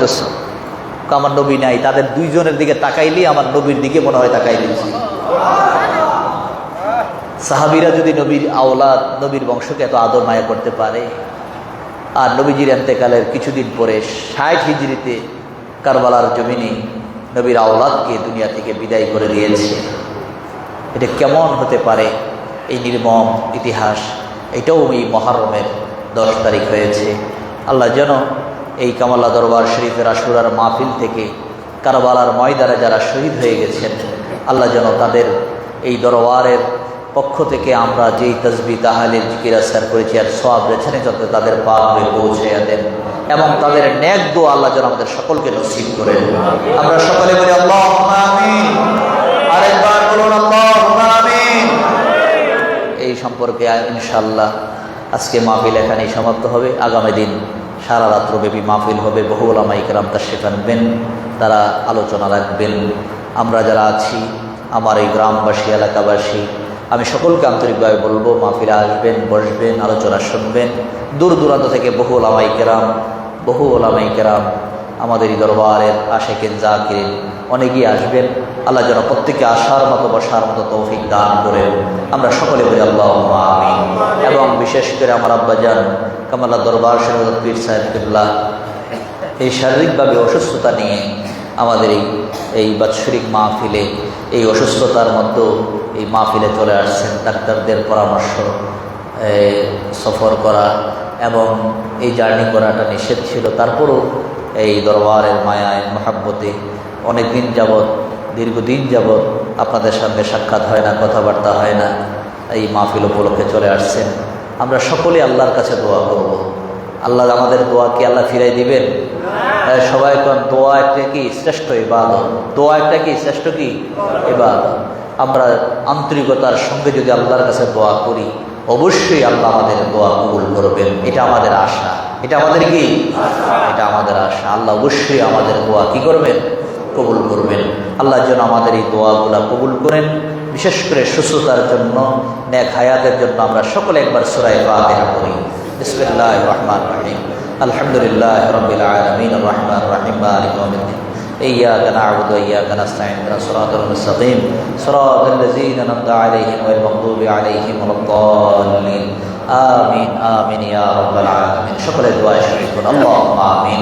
করতেছো? আমার নবী নাই। তাদের দুইজনের দিকে তাকাইলি আমার নবীর দিকে মনে হয় তাকাই দিয়েছি। সাহাবিরা যদি নবীর আওলাদ, নবীর বংশকে এত আদর মায়া করতে পারে, আর নবীজির এন্তেকালের কিছুদিন পরে ষাট হিজড়িতে কারবালার জমিনে নবীর আওলাদকে দুনিয়া থেকে বিদায় করে দিয়েছে। এটা কেমন হতে পারে? এই নির্মম ইতিহাস, এটাও এই মহারমের দশ তারিখ হয়েছে। আল্লাহ যেন এই কামাল্লা দরবার শরীফের আশুরার মাহফিল থেকে কারবালার ময়দানে যারা শহীদ হয়ে গেছেন, আল্লাহ যেন তাদের এই দরবারের পক্ষ থেকে আমরা যেই তসবি তাহালের জিকিরাসার করেছি আর সব রেছেনে যাতে তাদের পাপ হয়ে পৌঁছে দেন এবং তাদের ন্যাক দো আল্লাহ যেন আমাদের সকলকে নসিব করেন আমরা সকলে বলি আল্লাহ আরেকবার বলুন এই সম্পর্কে ইনশাল্লাহ আজকে মাহফিল এখানেই সমাপ্ত হবে। আগামী দিন সারা রাত্রব্যাপী মাহফিল হবে, বহু ওলামাই তার তাশরিফ আনবেন তারা আলোচনা রাখবেন। আমরা যারা আছি, আমার এই গ্রামবাসী, এলাকাবাসী, আমি সকলকে আন্তরিকভাবে বলব, মাহফিলে আসবেন, বসবেন, আলোচনা শুনবেন। দূর দূরান্ত থেকে বহু ওলামা ইকরাম বহু ওলামাইকেরাম আমাদের এই দরবারের আশেকেন জাকিরেন অনেকেই আসবেন। আল্লাহ যেন প্রত্যেকে আসার মতো বসার মতো তৌফিক দান করেন। আমরা সকলে বলি আল্লাহ আমিন। এবং বিশেষ করে আমার আব্বাজান কামাল্লা দরবার শরীর পীর এই শারীরিকভাবে অসুস্থতা নিয়ে আমাদের এই এই বাৎসরিক মাহফিলে, এই অসুস্থতার মধ্যেও এই মাহফিলে চলে আসছেন ডাক্তারদের পরামর্শ সফর করা এবং এই জার্নি করাটা নিষেধ ছিল। তারপরও এই দরবারের মায়ায়, মহাব্বতে অনেক দিন যাবৎ, দীর্ঘদিন যাবৎ আপনাদের সামনে সাক্ষাৎ হয় না, কথাবার্তা হয় না, এই মাহফিল উপলক্ষে চলে আসছেন। আমরা সকলে আল্লাহর কাছে দোয়া করব। আল্লাহ আমাদের দোয়া কি আল্লাহ ফিরাই দিবেন? সবাই কোন, দোয়া একটা কি শ্রেষ্ঠ ইবাদত? দোয়া একটা কি শ্রেষ্ঠ কি ইবাদত? আমরা আন্তরিকতার সঙ্গে যদি আল্লাহর কাছে দোয়া করি, অবশ্যই আল্লাহ আমাদের দোয়া কবুল করবেন। এটা আমাদের আশা। এটা আমাদের কি? এটা আমাদের আশা। আল্লাহ অবশ্যই আমাদের দোয়া কি করবেন? কবুল করবেন আল্লাহ যেন আমাদের এই দোয়াগুলা কবুল করেন বিশেষ করে সুস্থতার জন্য ন্যাক হায়াতের জন্য আমরা সকলে একবার সুরাই ফাতিহা করি বিসমিল্লাহ রহমান রহিম আলহামদুলিল্লাহ রবিল আলমিন রহমান রহিম মালিক ইয়াউমিদ্দিন إياك نعبد وإياك نستعين اهدنا الصراط المستقيم صراط الذين أنعمت عليهم غير المغضوب عليهم ولا الضالين آمين آمين يا رب العالمين شكرا دعاء شريف اللهم آمين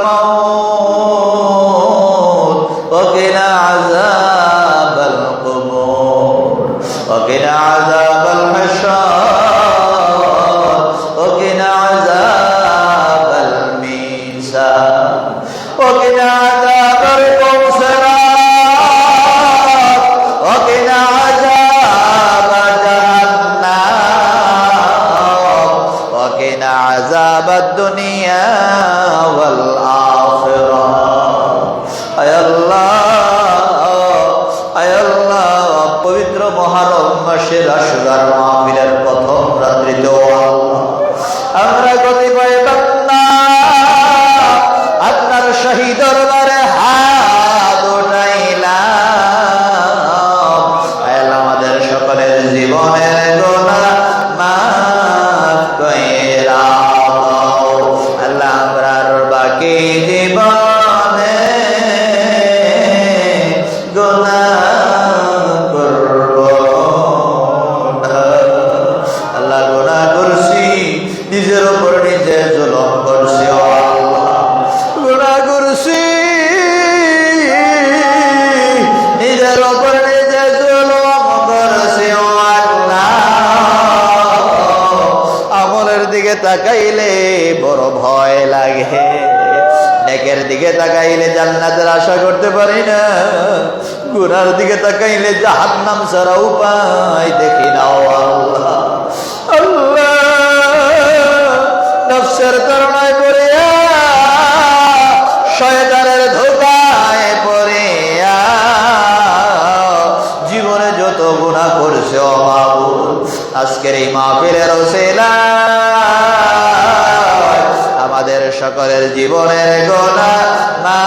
পবিত্র মহরম মাসের আশুরার মাহফিলের গোনা জাহান নাম ছাড়া উপায় দেখি নাও করুণায় পড়িয়া, শয়তানের ধোকায় পড়িয়া, জীবনে যত গুণা করছে অভাব আজকের এই মাহফিলের ওসেলা আমাদের সকলের জীবনের গোনা মা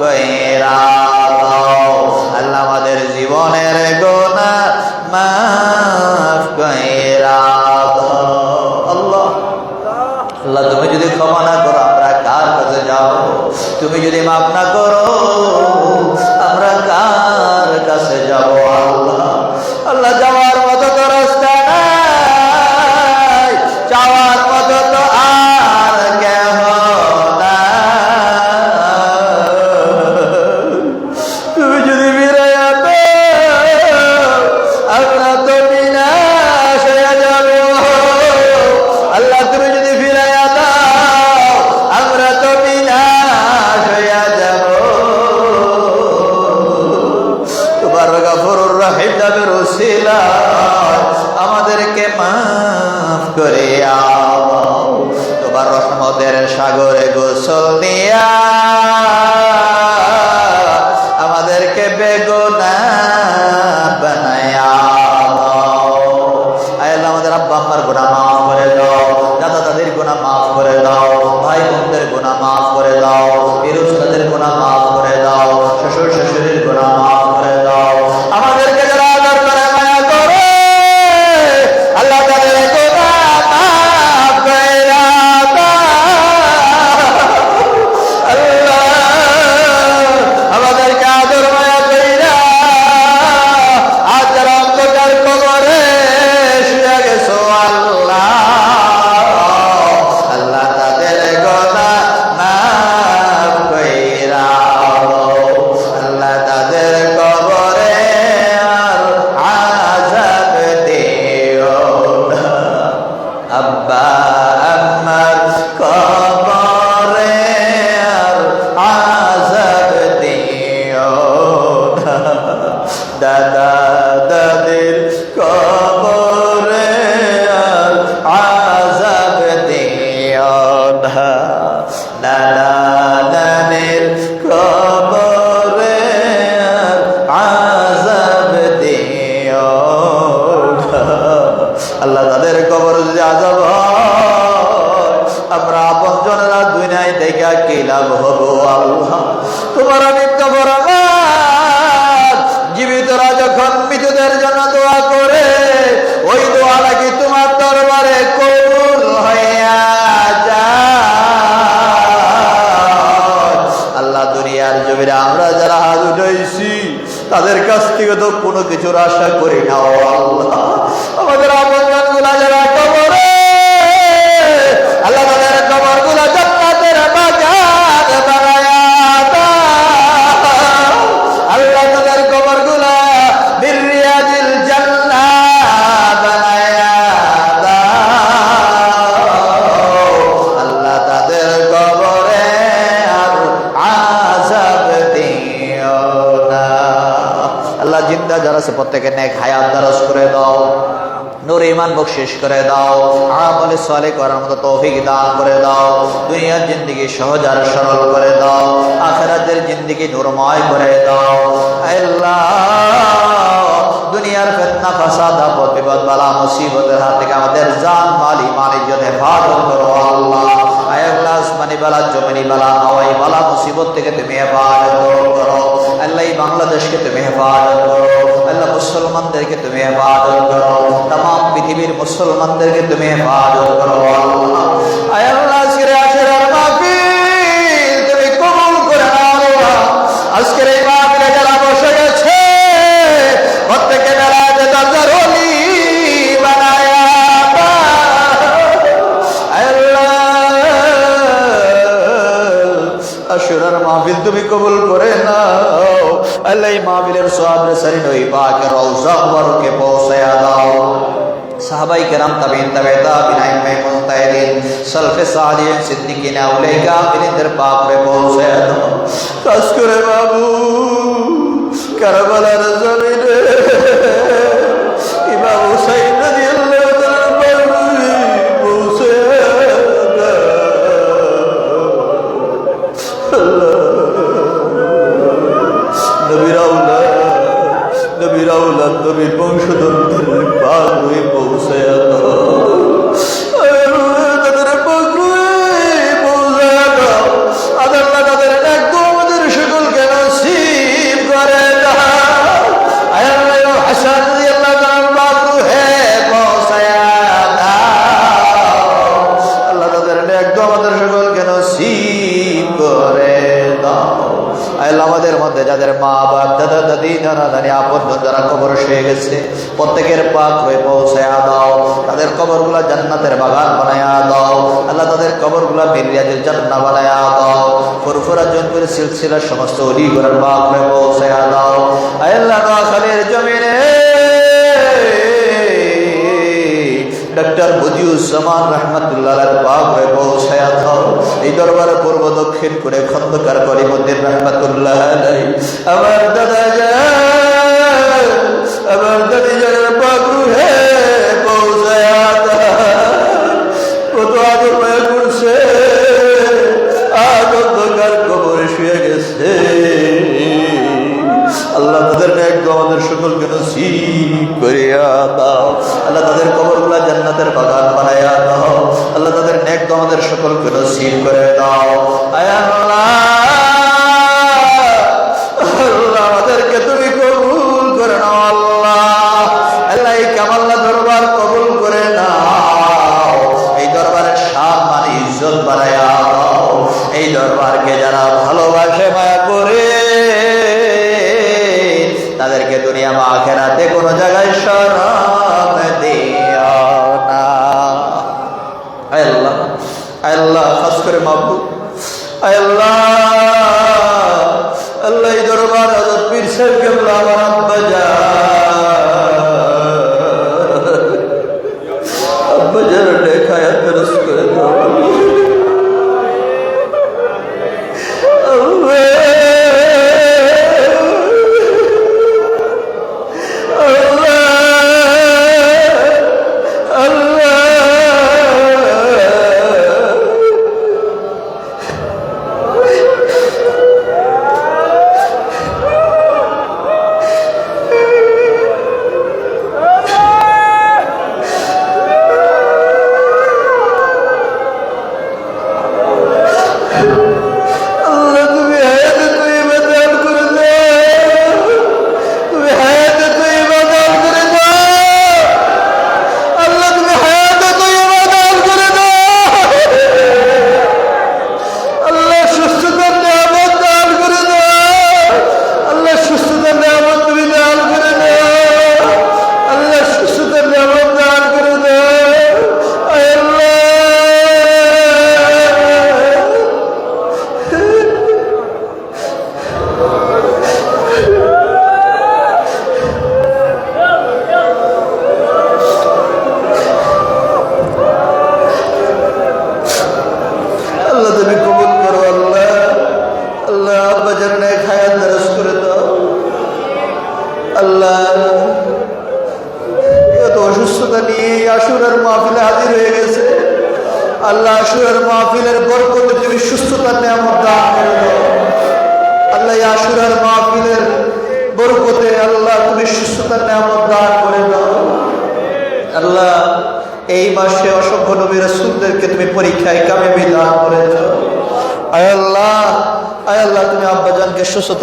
কইরা জীবনের গোনা মাফ কইরা আল্লাহ। আল্লাহ, তুমি যদি ক্ষমা না করো, আমরা কার কাছে যাও তুমি যদি মাফ না করো কোনো কিছুর আশা করি না আল্লাহ। আল্লাহ জিন্দা যারা আছে প্রত্যেকে নেক হায়াত দারাজ করে দাও। নূর ইমান বকশিস করে দাও। আমলে সালে করার মতো তৌফিক দান করে দাও। দুনিয়ার জিন্দগি সহজ আর সরল করে দাও। আখেরাতের জিন্দগি নূরময় করে দাও। আল্লাহ, দুনিয়ার ফেতনা, ফাসাদ, আপদ, বিপদ, বালা, মুসিবতের হাত থেকে আমাদের জান, মালি ইমান ইজ্জত হেফাজত করো আল্লাহ। বালা মুসিবত থেকে তুমি করো। আল্লাহ এই বাংলাদেশকে তুমি করো। আল্লাহ মুসলমানদেরকে তুমি হেফাজত করো। তাম, পৃথিবীর মুসলমানদেরকে তুমি হেফাজত করো। સરીનો પાક રોઝા પર કે પહોંચે આદાઓ સાહબાઈ کرام તબીન તબેતા બિનાઈ મે મુસ્તૈદીન સલ્ફ સાદીન સિદ્દીકીન ઉલૈકા બિનદર પાક પર પહોંચે આદાઓ તસ્કુરે બાબુ કરબલા মা বাপ, দাদা, দাদি, নানা, নানি, আপন যারা কবর শুয়ে গেছে। প্রত্যেকের পাক হয়ে পৌঁছায়া দাও। তাদের কবরগুলা জান্নাতের বাগান বানায়া দাও। আল্লাহ তাদের কবরগুলা মিরিয়াজের জান্না বানায়া দাও। ফুরফুরা জন্মের সিলসিলার সমস্ত অলি করার পাক হয়ে পৌঁছায়া দাও। আল্লাহ খালের জমিনে। ডক্টর বদিউজ্জামান রহমতুল্লাহ বাপ হয়ে পৌঁছায়া থাও এই দরবারে পূর্ব দক্ষিণ করে খন্দকার করিমুদ্দিন রহমতুল্লাহ আমার দাদা আমার দাদি জানের বাবু রুহে আমাদের সকলকে নসিব করিয়া দাও। আল্লাহ তাদের কবরগুলা জান্নাতের বাগান বানাইয়া দাও। আল্লাহ তাদের নেক আমাদের সকলকে নসিব করে দাও। আয় আল্লাহ।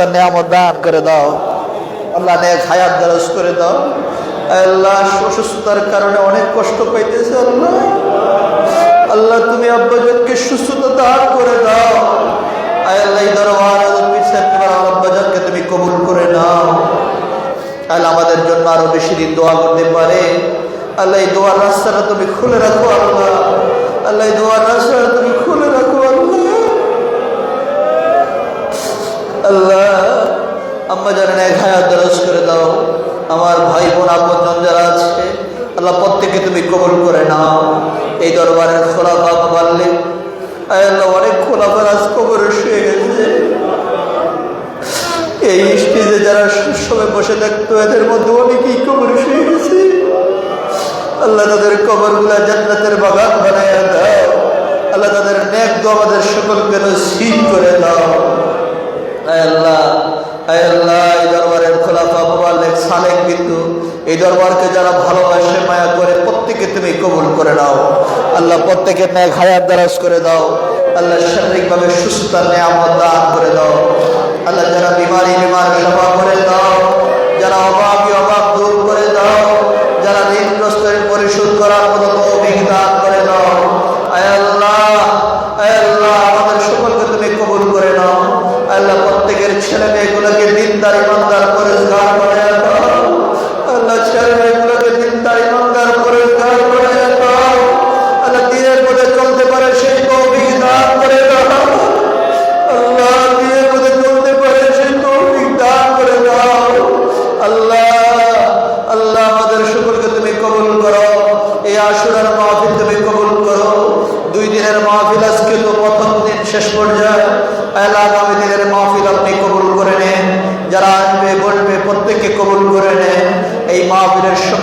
সুস্থতার নিয়ামত দান করে দাও। আল্লাহ নেক হায়াত দারাজ করে দাও। আল্লাহ অসুস্থতার কারণে অনেক কষ্ট পাইতেছে আল্লাহ। আল্লাহ, তুমি আব্বাজানকে সুস্থতা দান করে দাও। আল্লাহ দরবার আব্বাজানকে তুমি কবুল করে নাও। আল্লাহ আমাদের জন্য আরও বেশি দিন দোয়া করতে পারে। আল্লাহ, এই দোয়ার রাস্তাটা তুমি খুলে রাখো আল্লাহ। আল্লাহ, এই দোয়ার রাস্তাটা তুমি আল্লাহ, আম্মা জানেন এক হায়াত দরজ করে দাও। আমার ভাই বোন আপন যারা আছে, আল্লাহ প্রত্যেকে তুমি কবল করে নাও। এই দরবারের খোলাফা পারলে আল্লাহ, অনেক খোলাফার আজ কবরে শুয়ে গেছে। এই স্টেজে যারা সবাই বসে থাকতো, এদের মধ্যে অনেকেই কবরে শুয়ে গেছে। আল্লাহ তাদের কবরগুলা জান্নাতের বাগান বানায় দাও। আল্লাহ তাদের নেক দো আমাদের সকলকে নসিব করে দাও। আয় আল্লাহ সালেক কিন্তু এই দরবারকে যারা ভালোবাসে, মায়া করে কবুল করে আল্লাহ প্রত্যেকের ন্যায় করে দাও। আল্লাহ শারীরিকভাবে সুস্থতা নিয়ামত দান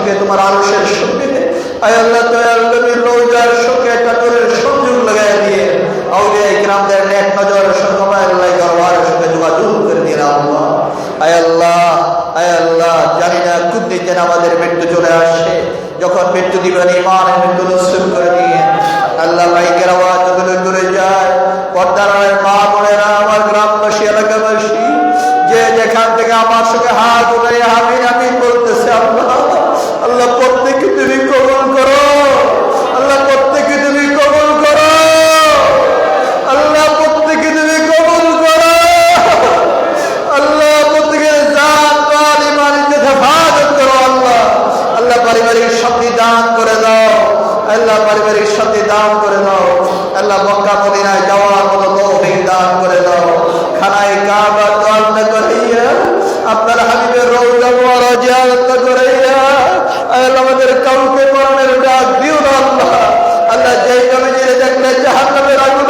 সঙ্গে তোমার আরশের সঙ্গে আয় আল্লাহ দয়াল নবীর টাটরের সংযোগ দিয়ে নেক নজর যোগাযোগ করে দিন আল্লাহ। আয় আল্লাহ আয় আল্লাহ, জানি না আমাদের মৃত্যু চলে আসে যখন মৃত্যু দিবেন ইমানের মৃত্যু নসিব করে দিয়ে আল্লাহ মাইকের আওয়াজ যখন দূরে যায়। পর্দার মা বোনেরা, আমার গ্রামবাসী, এলাকাবাসী, যে যেখান থেকে আমার সঙ্গে হাত উঠে আমিন জিয়ারত করাইয়া আল্লাহ আমাদের কাউকে মরণের ডাক দিও না আল্লাহ। আল্লাহ যেই কমিটির দেখলে জাহান্নামের আগুন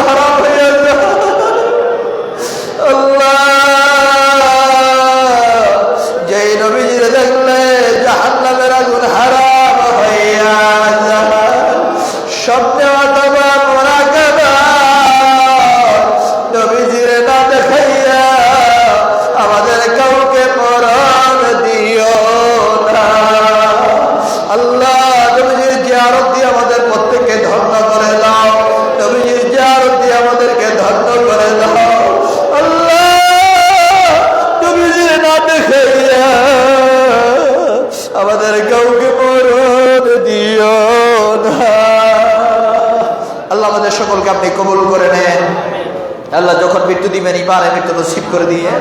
মৃত্যু দিবেন ইমানে মৃত্যু নসিব করে দিয়ে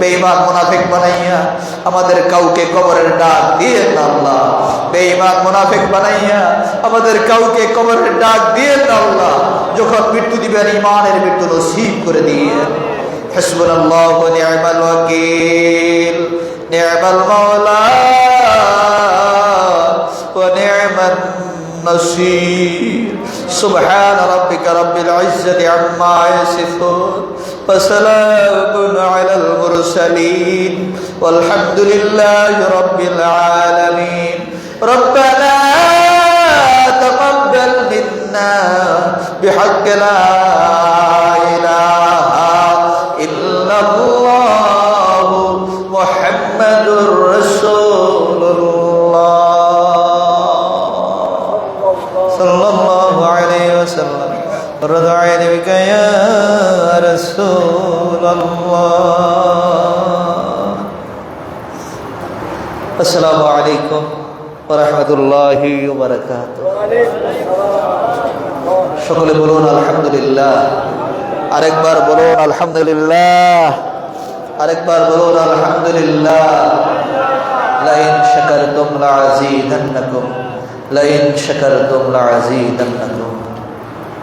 বেঈমান মুনাফিক বানাইয়া আমাদের কাউকে কবরের ডাক দিয়ে না আল্লাহ বেঈমান মুনাফিক বানাইয়া আমাদের কাউকে কবরের ডাক দিয়ে না আল্লাহ যখন মৃত্যু দিবেন ইমানের মৃত্যু নসিব করে দিয়ে حسبنا الله ونعم الوكيل نعم المولى ونعم النصير سبحان ربك رب العزة عما يصفون وسلام على المرسلين والحمد لله رب العالمين. ربنا تقبل منا بحق لا إله إلا الله محمد رسول الله. صلى الله عليه وسلم. رد عينك يا رسول الله السلام عليكم ورحمة الله وبركاته সকলে বলুন আলহামদুলিল্লাহ আরেকবার বলুন আলহামদুলিল্লাহ আরেকবার বলুন আলহামদুলিল্লাহ লাইন শাকারতুম লাযীদান্নাকুম লাইন শাকারতুম লাযীদান্নাকুম